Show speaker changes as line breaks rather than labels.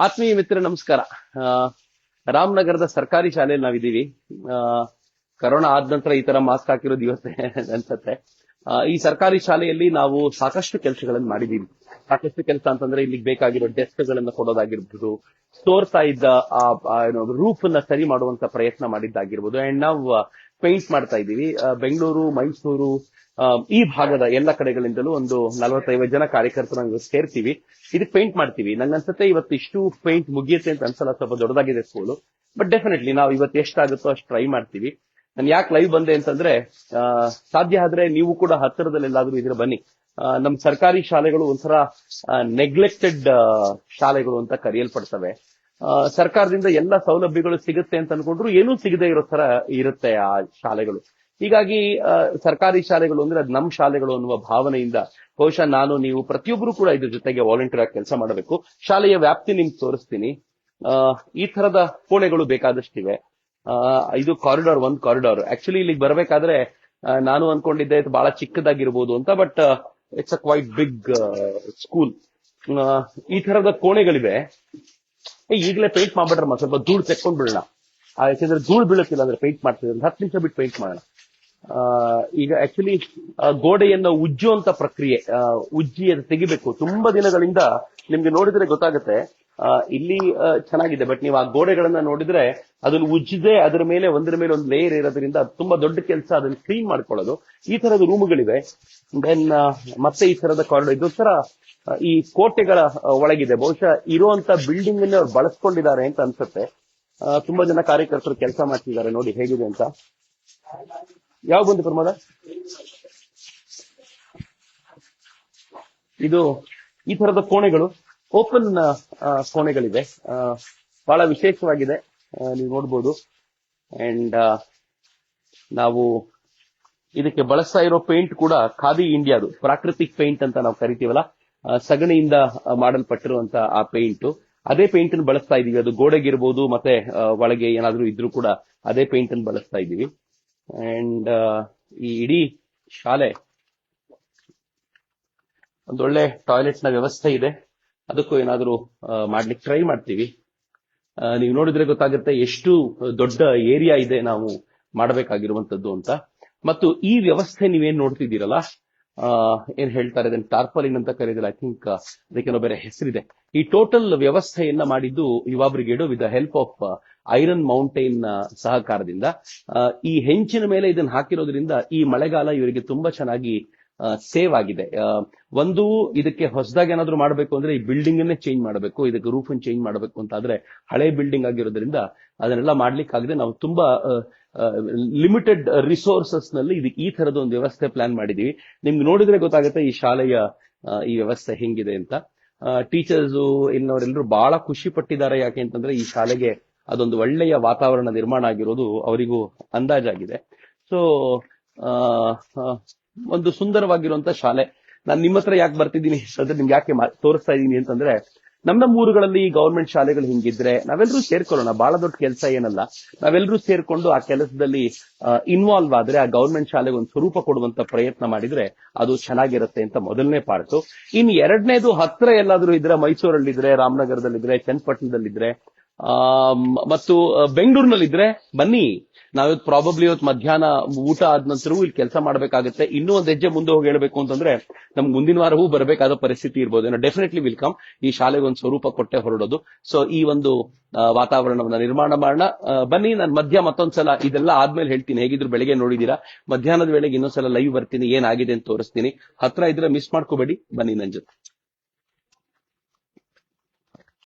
ಆತ್ಮೀಯ ಮಿತ್ರ ನಮಸ್ಕಾರ. ರಾಮನಗರದ ಸರ್ಕಾರಿ ಶಾಲೆಯಲ್ಲಿ ನಾವಿದ್ದೀವಿ. ಕರೋನಾ ಆದ ನಂತರ ಈ ತರ ಮಾಸ್ಕ್ ಹಾಕಿರೋ ದಿವಸ ಅನ್ಸತ್ತೆ. ಈ ಸರ್ಕಾರಿ ಶಾಲೆಯಲ್ಲಿ ನಾವು ಸಾಕಷ್ಟು ಕೆಲಸಗಳನ್ನು ಮಾಡಿದೀವಿ ಸಾಕಷ್ಟು ಕೆಲಸ ಅಂತಂದ್ರೆ ಇಲ್ಲಿಗೆ ಬೇಕಾಗಿರೋ ಡೆಸ್ಕ್ ಗಳನ್ನ ಕೊಡೋದಾಗಿರ್ಬೋದು ತೋರ್ತಾ ಇದ್ದ ರೂಫ್ನ ಸರಿ ಮಾಡುವಂತ ಪ್ರಯತ್ನ ಮಾಡಿದ್ದಾಗಿರ್ಬೋದು. ಅಂಡ್ ನಾವು ಪೇಂಟ್ ಮಾಡ್ತಾ ಇದ್ದೀವಿ. ಆ, ಬೆಂಗಳೂರು ಮೈಸೂರು ಈ ಭಾಗದ ಎಲ್ಲ ಕಡೆಗಳಿಂದಲೂ ಒಂದು ನಲವತ್ತೈವತ್ತು ಜನ ಕಾರ್ಯಕರ್ತರು ಸೇರ್ತೀವಿ. ಇದಕ್ಕೆ ಪೇಂಟ್ ಮಾಡ್ತೀವಿ. ನಂಗೆ ಅನ್ಸುತ್ತೆ ಇವತ್ತು ಇಷ್ಟು ಪೇಂಟ್ ಮುಗಿಯುತ್ತೆ ಅಂತ ಅನ್ಸಲ್ಲ. ಸ್ವಲ್ಪ ದೊಡ್ಡದಾಗಿದೆ ಸ್ಕೂಲು ಬಟ್ ಡೆಫಿನೆಟ್ಲಿ ನಾವು ಇವತ್ತು ಎಷ್ಟಾಗುತ್ತೋ ಅಷ್ಟು ಟ್ರೈ ಮಾಡ್ತೀವಿ. ನಾನು ಯಾಕೆ ಲೈವ್ ಬಂದೆ ಅಂತಂದ್ರೆ ಸಾಧ್ಯ ಆದ್ರೆ ನೀವು ಕೂಡ ಹತ್ತಿರದಲ್ಲಿ ಎಲ್ಲಾದ್ರೂ ಇದ್ರೆ ಬನ್ನಿ. ನಮ್ಮ ನಮ್ ಸರ್ಕಾರಿ ಶಾಲೆಗಳು ಒಂಥರ ನೆಗ್ಲೆಕ್ಟೆಡ್ ಶಾಲೆಗಳು ಅಂತ ಕರೆಯಲ್ಪಡ್ತವೆ. ಸರ್ಕಾರದಿಂದ ಎಲ್ಲ ಸೌಲಭ್ಯಗಳು ಸಿಗುತ್ತೆ ಅಂತ ಅನ್ಕೊಂಡ್ರು ಏನೂ ಸಿಗದೆ ಇರೋ ತರ ಇರುತ್ತೆ ಆ ಶಾಲೆಗಳು. ಹೀಗಾಗಿ ಸರ್ಕಾರಿ ಶಾಲೆಗಳು ಅಂದ್ರೆ ಅದು ನಮ್ಮ ಶಾಲೆಗಳು ಅನ್ನುವ ಭಾವನೆಯಿಂದ ಬಹುಶಃ ನಾನು, ನೀವು ಪ್ರತಿಯೊಬ್ಬರು ಕೂಡ ಇದ್ರ ಜೊತೆಗೆ ವಾಲಂಟಿಯರ್ ಆಗಿ ಕೆಲಸ ಮಾಡಬೇಕು. ಶಾಲೆಯ ವ್ಯಾಪ್ತಿ ನಿಮ್ಗೆ ತೋರಿಸ್ತೀನಿ. ಈ ತರದ ಕೋಣೆಗಳು ಬೇಕಾದಷ್ಟಿವೆ ಇದು ಕಾರಿಡಾರ್ ಒಂದ್ ಕಾರಿಡಾರ್ ಆಕ್ಚುಲಿ ಇಲ್ಲಿಗೆ ಬರಬೇಕಾದ್ರೆ ನಾನು ಅನ್ಕೊಂಡಿದ್ದೆ ಇದು ಬಹಳ ಚಿಕ್ಕದಾಗಿರ್ಬೋದು ಅಂತ but it's a quite big school ಈ ತರದ ಕೋಣೆಗಳಿವೆ. ಈಗಲೇ ಪೇಂಟ್ ಮಾಡ್ಬಿಟ್ರಮ್ಮ ಸ್ವಲ್ಪ ಧೂಳು ತೆಕ್ಕೊಂಡ್ ಬಿಡೋಣ ಯಾಕೆಂದ್ರೆ ಧೂಳು ಬೀಳುತ್ತಿಲ್ಲ ಅಂದ್ರೆ ಪೇಂಟ್ ಮಾಡ್ತಿದ್ರೆ ಹತ್ತು ನಿಮಿಷ ಬಿಟ್ಟು ಪೇಂಟ್ ಮಾಡೋಣ. ಈಗ ಆಕ್ಚುಲಿ ಗೋಡೆಯನ್ನ ಉಜ್ಜುವಂತ ಪ್ರಕ್ರಿಯೆ ಉಜ್ಜಿ ಅದು ತೆಗಿಬೇಕು. ತುಂಬಾ ದಿನಗಳಿಂದ ನಿಮ್ಗೆ ನೋಡಿದ್ರೆ ಗೊತ್ತಾಗುತ್ತೆ. ಇಲ್ಲಿ ಚೆನ್ನಾಗಿದೆ. ಬಟ್ ನೀವು ಆ ಗೋಡೆಗಳನ್ನ ನೋಡಿದ್ರೆ ಅದನ್ನ ಉಜ್ಜದೆ ಅದರ ಮೇಲೆ ಒಂದರ ಮೇಲೆ ಒಂದು ಲೇಯರ್ ಇರೋದ್ರಿಂದ ತುಂಬಾ ದೊಡ್ಡ ಕೆಲಸ ಅದನ್ನ ಕ್ಲೀನ್ ಮಾಡ್ಕೊಳ್ಳೋದು. ಈ ತರದ ರೂಮ್ಗಳಿವೆ. ದೆನ್ ಮತ್ತೆ ಈ ತರದ ಕಾರಿಡಾರ್ ಆ, ಈ ಕೋಟೆಗಳ ಒಳಗಿದೆ. ಬಹುಶಃ ಇರುವಂತ ಬಿಲ್ಡಿಂಗ್ ಅನ್ನು ಅವ್ರು ಬಳಸ್ಕೊಂಡಿದ್ದಾರೆ ಅಂತ ಅನ್ಸುತ್ತೆ. ತುಂಬಾ ಜನ ಕಾರ್ಯಕರ್ತರು ಕೆಲಸ ಮಾಡ್ತಿದ್ದಾರೆ ನೋಡಿ ಹೇಗಿದೆ ಅಂತ. ಯಾವ ಬಂದು ಪ್ರಮೋದ? ಇದು ಈ ತರದ ಕೋಣೆಗಳು ಓಪನ್ ಕೋಣೆಗಳಿವೆ. ಬಹಳ ವಿಶೇಷವಾಗಿದೆ. ನೀವು ನೋಡ್ಬೋದು. ಅಂಡ್ ನಾವು ಇದಕ್ಕೆ ಬಳಸ್ತಾ ಇರೋ ಪೇಂಟ್ ಕೂಡ ಖಾದಿ ಇಂಡಿಯಾದು. ಪ್ರಾಕೃತಿಕ್ ಪೇಂಟ್ ಅಂತ ನಾವು ಕರಿತೀವಲ್ಲ ಸಗಣಿಯಿಂದ ಮಾಡಲ್ಪಟ್ಟಿರುವಂತ ಆ ಪೇಂಟ್. ಅದೇ ಪೇಂಟ್ ಅನ್ನು ಬಳಸ್ತಾ ಇದೀವಿ. ಅದು ಗೋಡೆಗಿರ್ಬೋದು, ಮತ್ತೆ ಒಳಗೆ ಏನಾದ್ರೂ ಇದ್ರೂ ಕೂಡ ಅದೇ ಪೇಂಟ್ ಅನ್ನು ಬಳಸ್ತಾ ಇದೀವಿ. ಅಂಡ್ ಈ ಇಡೀ ಶಾಲೆ ಒಂದೊಳ್ಳೆ ಟಾಯ್ಲೆಟ್ನ ವ್ಯವಸ್ಥೆ ಇದೆ. ಅದಕ್ಕೂ ಏನಾದರೂ ಮಾಡ್ಲಿಕ್ಕೆ ಟ್ರೈ ಮಾಡ್ತೀವಿ. ನೀವು ನೋಡಿದ್ರೆ ಗೊತ್ತಾಗುತ್ತೆ ಎಷ್ಟು ದೊಡ್ಡ ಏರಿಯಾ ಇದೆ ನಾವು ಮಾಡಬೇಕಾಗಿರುವಂತದ್ದು ಅಂತ. ಮತ್ತು ಈ ವ್ಯವಸ್ಥೆ ನೀವೇನ್ ನೋಡ್ತಿದ್ದೀರಲ್ಲ ಏನ್ ಹೇಳ್ತಾರೆ, ಇದನ್ನ ಟಾರ್ಪಲಿನ್ ಅಂತ ಕರೀದಿಲ್ಲ ಐ ಥಿಂಕ್ ಅದಕ್ಕೇನೋ ಬೇರೆ ಹೆಸರಿದೆ. ಈ ಟೋಟಲ್ ವ್ಯವಸ್ಥೆಯನ್ನ ಮಾಡಿದ್ದು Yuva Brigade with the help of Iron Mountain ಸಹಕಾರದಿಂದ. ಈ ಹೆಂಚಿನ ಮೇಲೆ ಇದನ್ನ ಹಾಕಿರೋದ್ರಿಂದ ಈ ಮಳೆಗಾಲ ಇವರಿಗೆ ತುಂಬಾ ಚೆನ್ನಾಗಿ ಸೇವ್ ಆಗಿದೆ. ಒಂದು ಇದಕ್ಕೆ ಹೊಸದಾಗಿ ಏನಾದ್ರು ಮಾಡಬೇಕು ಅಂದ್ರೆ ಈ ಬಿಲ್ಡಿಂಗ್ ಅನ್ನೇ ಚೇಂಜ್ ಮಾಡಬೇಕು, ಇದಕ್ಕೆ ರೂಫ್ ಅನ್ನು ಚೇಂಜ್ ಮಾಡಬೇಕು ಅಂತ ಆದ್ರೆ ಹಳೆ ಬಿಲ್ಡಿಂಗ್ ಆಗಿರೋದ್ರಿಂದ ಅದನ್ನೆಲ್ಲ ಮಾಡ್ಲಿಕ್ಕೆ ಆಗದೆ ನಾವು ತುಂಬಾ ಲಿಮಿಟೆಡ್ ರಿಸೋರ್ಸಸ್ನಲ್ಲಿ ಇದಕ್ಕೆ ಈ ತರದ ಒಂದು ವ್ಯವಸ್ಥೆ ಪ್ಲಾನ್ ಮಾಡಿದೀವಿ ನಿಮ್ಗೆ ನೋಡಿದ್ರೆ ಗೊತ್ತಾಗುತ್ತೆ ಈ ಶಾಲೆಯ ಈ ವ್ಯವಸ್ಥೆ ಹೆಂಗಿದೆ ಅಂತ. ಟೀಚರ್ಸ್ ಇನ್ನವರೆಲ್ಲರೂ ಬಹಳ ಖುಷಿ ಪಟ್ಟಿದ್ದಾರೆ ಯಾಕೆ ಅಂತಂದ್ರೆ ಈ ಶಾಲೆಗೆ ಅದೊಂದು ಒಳ್ಳೆಯ ವಾತಾವರಣ ನಿರ್ಮಾಣ ಆಗಿರೋದು ಅವರಿಗೂ ಅಂದಾಜಾಗಿದೆ. ಸೊ ಒಂದು ಸುಂದರವಾಗಿರುವಂತ ಶಾಲೆ. ನಾನು ನಿಮ್ಮ ಹತ್ರ ಯಾಕೆ ಬರ್ತಿದ್ದೀನಿ ಅಂದ್ರೆ ನಿಮ್ಗೆ ಯಾಕೆ ತೋರಿಸ್ತಾ ಇದ್ದೀನಿ ಅಂತಂದ್ರೆ ನಮ್ಮ ಊರುಗಳಲ್ಲಿ ಗವರ್ಮೆಂಟ್ ಶಾಲೆಗಳು ಹಿಂಗಿದ್ರೆ ನಾವೆಲ್ಲರೂ ಸೇರ್ಕೊಳ್ಳೋಣ ಬಹಳ ದೊಡ್ಡ ಕೆಲಸ ಏನಲ್ಲ. ನಾವೆಲ್ಲರೂ ಸೇರ್ಕೊಂಡು ಆ ಕೆಲಸದಲ್ಲಿ ಇನ್ವಾಲ್ವ್ ಆದ್ರೆ ಆ ಗೌರ್ಮೆಂಟ್ ಶಾಲೆಗೆ ಒಂದು ಸ್ವರೂಪ ಕೊಡುವಂತ ಪ್ರಯತ್ನ ಮಾಡಿದ್ರೆ ಅದು ಚೆನ್ನಾಗಿರುತ್ತೆ ಅಂತ ಮೊದಲನೇ ಪಾರ್ಟ್. ಇನ್ ಎರಡನೇದು ಹತ್ರ ಎಲ್ಲಾದ್ರೂ ಇದ್ರೆ, ಮೈಸೂರಲ್ಲಿದ್ರೆ, ರಾಮನಗರದಲ್ಲಿದ್ರೆ, ಚನ್ನಪಟ್ಟಣದಲ್ಲಿದ್ರೆ ಮತ್ತು ಬೆಂಗಳೂರಿನಲ್ಲಿದ್ರೆ ಬನ್ನಿ. ನಾವಿವತ್ತು ಪ್ರಾಬಬ್ಲಿ ಇವತ್ತು ಮಧ್ಯಾಹ್ನ ಊಟ ಆದ ನಂತರವೂ ಇಲ್ಲಿ ಕೆಲಸ ಮಾಡಬೇಕಾಗುತ್ತೆ. ಇನ್ನೂ ಒಂದು ಹೆಜ್ಜೆ ಮುಂದೆ ಹೋಗಿ ಹೇಳ್ಬೇಕು ಅಂತಂದ್ರೆ, ನಮ್ಗೆ ಮುಂದಿನ ವಾರವೂ ಬರಬೇಕಾದ ಪರಿಸ್ಥಿತಿ ಇರ್ಬೋದು. ಡೆಫಿನೆಟ್ಲಿ ವಿಲ್ಕಮ್ ಈ ಶಾಲೆಗೆ ಒಂದು ಸ್ವರೂಪ ಕೊಟ್ಟೆ ಹೊರಡೋದು. ಸೊ ಈ ಒಂದು ವಾತಾವರಣವನ್ನು ನಿರ್ಮಾಣ ಮಾಡೋಣ. ಬನ್ನಿ, ನಾನು ಮಧ್ಯ ಮತ್ತೊಂದ್ಸಲ ಇದೆಲ್ಲ ಆದ್ಮೇಲೆ ಹೇಳ್ತೀನಿ. ಹೇಗಿದ್ರು ಬೆಳಿಗ್ಗೆ ನೋಡಿದೀರಾ? ಮಧ್ಯಾಹ್ನದ ವೇಳೆಗೆ ಇನ್ನೊಂದ್ಸಲ ಲೈವ್ ಬರ್ತೀನಿ. ಏನಾಗಿದೆ ಅಂತ ತೋರಿಸ್ತೀನಿ. ಹತ್ರ ಇದ್ರೆ ಮಿಸ್ ಮಾಡ್ಕೋಬೇಡಿ. ಬನ್ನಿ ನನ್ ಜೊತೆ.